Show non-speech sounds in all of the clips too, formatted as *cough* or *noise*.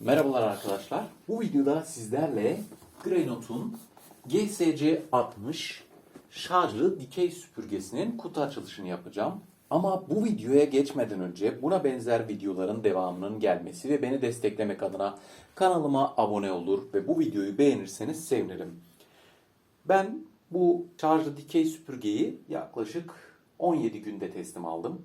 Merhabalar arkadaşlar. Bu videoda sizlerle Greynot'un GSC60 şarjlı dikey süpürgesinin kutu açılışını yapacağım. Ama bu videoya geçmeden önce buna benzer videoların devamının gelmesi ve beni desteklemek adına kanalıma abone olur ve bu videoyu beğenirseniz sevinirim. Ben bu şarjlı dikey süpürgeyi yaklaşık 17 günde teslim aldım.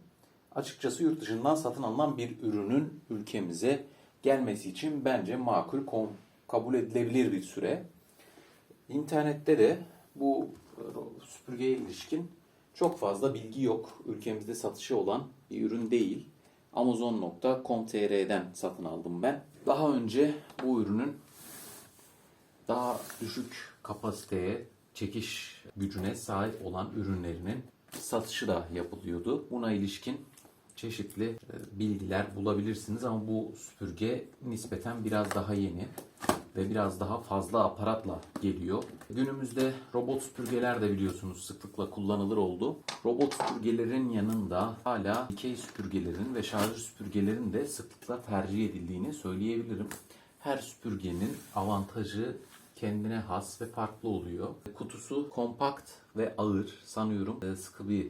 Açıkçası yurt dışından satın alınan bir ürünün ülkemize gelmesi için bence makul, kabul edilebilir bir süre. İnternette de bu e, süpürgeye ilişkin çok fazla bilgi yok. Ülkemizde satışı olan bir ürün değil. Amazon.com.tr'den satın aldım ben. Daha önce bu ürünün daha düşük kapasiteye, çekiş gücüne sahip olan ürünlerinin satışı da yapılıyordu. Buna ilişkin çeşitli e, bilgiler bulabilirsiniz ama bu süpürge nispeten biraz daha yeni ve biraz daha fazla aparatla geliyor. Günümüzde robot süpürgeler de biliyorsunuz sıklıkla kullanılır oldu. Robot süpürgelerin yanında hala dikey süpürgelerin ve şarjlı süpürgelerin de sıklıkla tercih edildiğini söyleyebilirim. Her süpürgenin avantajı kendine has ve farklı oluyor. Kutusu kompakt ve ağır sanıyorum e, sıkı bir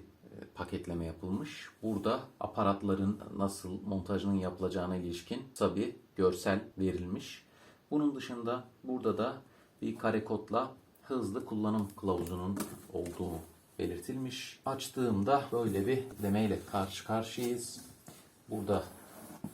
paketleme yapılmış. Burada aparatların nasıl montajının yapılacağına ilişkin tabi görsel verilmiş. Bunun dışında burada da bir kare kodla hızlı kullanım kılavuzunun olduğu belirtilmiş. Açtığımda böyle bir demeyle karşı karşıyayız. Burada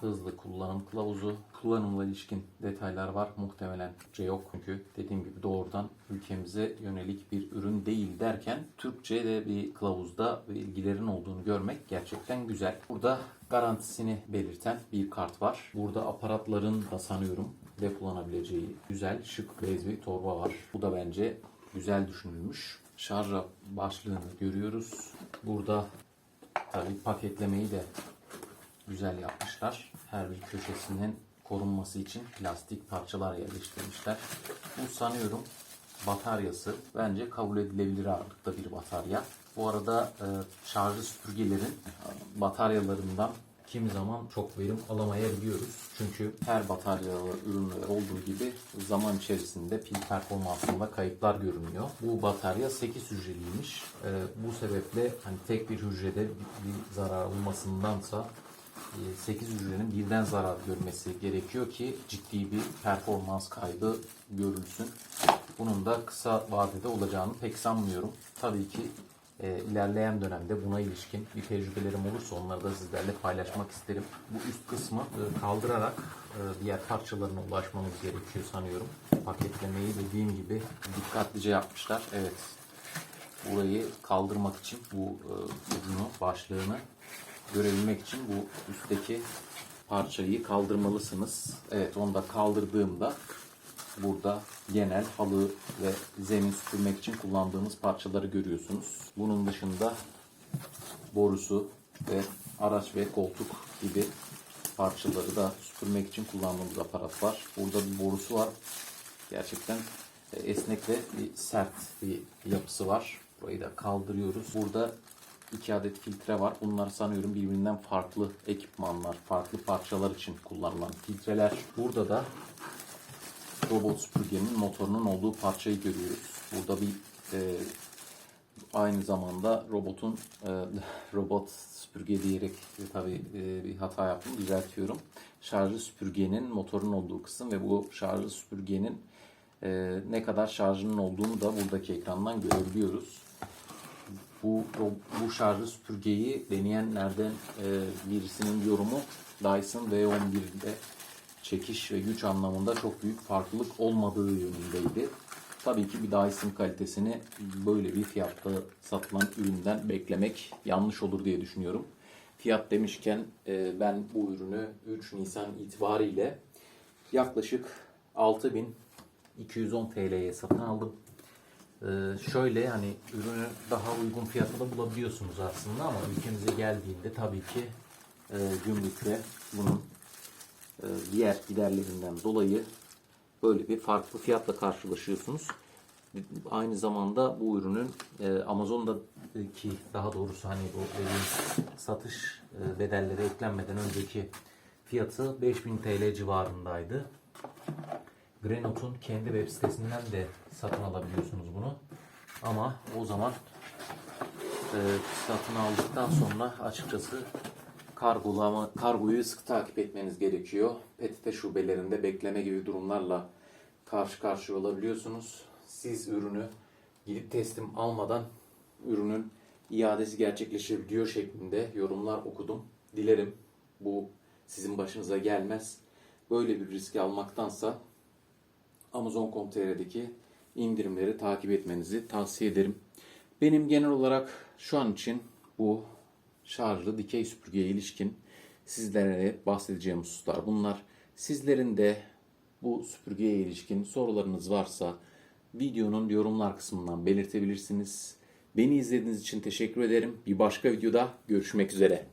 hızlı kullanım kılavuzu, kullanımla ilişkin detaylar var. Muhtemelen Türkçe yok çünkü dediğim gibi doğrudan ülkemize yönelik bir ürün değil derken Türkçe de bir kılavuzda bilgilerin olduğunu görmek gerçekten güzel. Burada garantisini belirten bir kart var. Burada aparatların da sanıyorum depolanabileceği güzel şık bez bir torba var. Bu da bence güzel düşünülmüş. Şarj başlığını görüyoruz. Burada tabii paketlemeyi de güzel yapmışlar. Her bir köşesinin korunması için plastik parçalar yerleştirmişler. Bu sanıyorum bataryası. Bence kabul edilebilir ağırlıkta bir batarya. Bu arada e, şarjlı süpürgelerin bataryalarından kimi zaman çok verim alamayabiliyoruz. Çünkü her bataryalı ürünler olduğu gibi zaman içerisinde pil performansında kayıplar görünüyor. Bu batarya 8 hücreliymiş. E, bu sebeple hani tek bir hücrede bir, bir zarar olmasındansa 8 hücrenin birden zarar görmesi gerekiyor ki ciddi bir performans kaybı görülsün. Bunun da kısa vadede olacağını pek sanmıyorum. Tabii ki e, ilerleyen dönemde buna ilişkin bir tecrübelerim olursa onları da sizlerle paylaşmak isterim. Bu üst kısmı e, kaldırarak e, diğer parçalarına ulaşmamız gerekiyor sanıyorum. Paketlemeyi dediğim gibi dikkatlice yapmışlar. Evet. Burayı kaldırmak için bu e, ucunu, başlığını görebilmek için bu üstteki parçayı kaldırmalısınız. Evet onu da kaldırdığımda burada genel halı ve zemin süpürmek için kullandığımız parçaları görüyorsunuz. Bunun dışında borusu ve araç ve koltuk gibi parçaları da süpürmek için kullandığımız aparat var. Burada bir borusu var. Gerçekten e, esnek ve bir sert bir yapısı var. Burayı da kaldırıyoruz. Burada iki adet filtre var. Bunlar sanıyorum birbirinden farklı ekipmanlar, farklı parçalar için kullanılan filtreler. Burada da robot süpürgenin motorunun olduğu parçayı görüyoruz. Burada bir e, aynı zamanda robotun e, *laughs* robot süpürge diyerek e, tabii e, bir hata yaptım düzeltiyorum. Şarjlı süpürgenin motorun olduğu kısım ve bu şarjlı süpürgenin e, ne kadar şarjının olduğunu da buradaki ekrandan görebiliyoruz bu bu şarjlı süpürgeyi deneyenlerden e, birisinin yorumu Dyson V11'de çekiş ve güç anlamında çok büyük farklılık olmadığı yönündeydi. Tabii ki bir Dyson kalitesini böyle bir fiyatta satılan üründen beklemek yanlış olur diye düşünüyorum. Fiyat demişken e, ben bu ürünü 3 Nisan itibariyle yaklaşık 6210 TL'ye satın aldım. Ee, şöyle hani ürünü daha uygun fiyata da bulabiliyorsunuz aslında ama ülkemize geldiğinde tabii ki e, gümrükle bunun e, diğer giderlerinden dolayı böyle bir farklı fiyatla karşılaşıyorsunuz. Aynı zamanda bu ürünün e, Amazon'daki daha doğrusu hani bu satış e, bedelleri eklenmeden önceki Fiyatı 5000 TL civarındaydı. Grenot'un kendi web sitesinden de satın alabiliyorsunuz bunu. Ama o zaman e, satın aldıktan sonra açıkçası kargolama, kargoyu sık takip etmeniz gerekiyor. PTT şubelerinde bekleme gibi durumlarla karşı karşıya olabiliyorsunuz. Siz ürünü gidip teslim almadan ürünün iadesi gerçekleşebiliyor şeklinde yorumlar okudum. Dilerim bu sizin başınıza gelmez. Böyle bir riski almaktansa Amazon.com.tr'deki indirimleri takip etmenizi tavsiye ederim. Benim genel olarak şu an için bu şarjlı dikey süpürgeye ilişkin sizlere bahsedeceğim hususlar bunlar. Sizlerin de bu süpürgeye ilişkin sorularınız varsa videonun yorumlar kısmından belirtebilirsiniz. Beni izlediğiniz için teşekkür ederim. Bir başka videoda görüşmek üzere.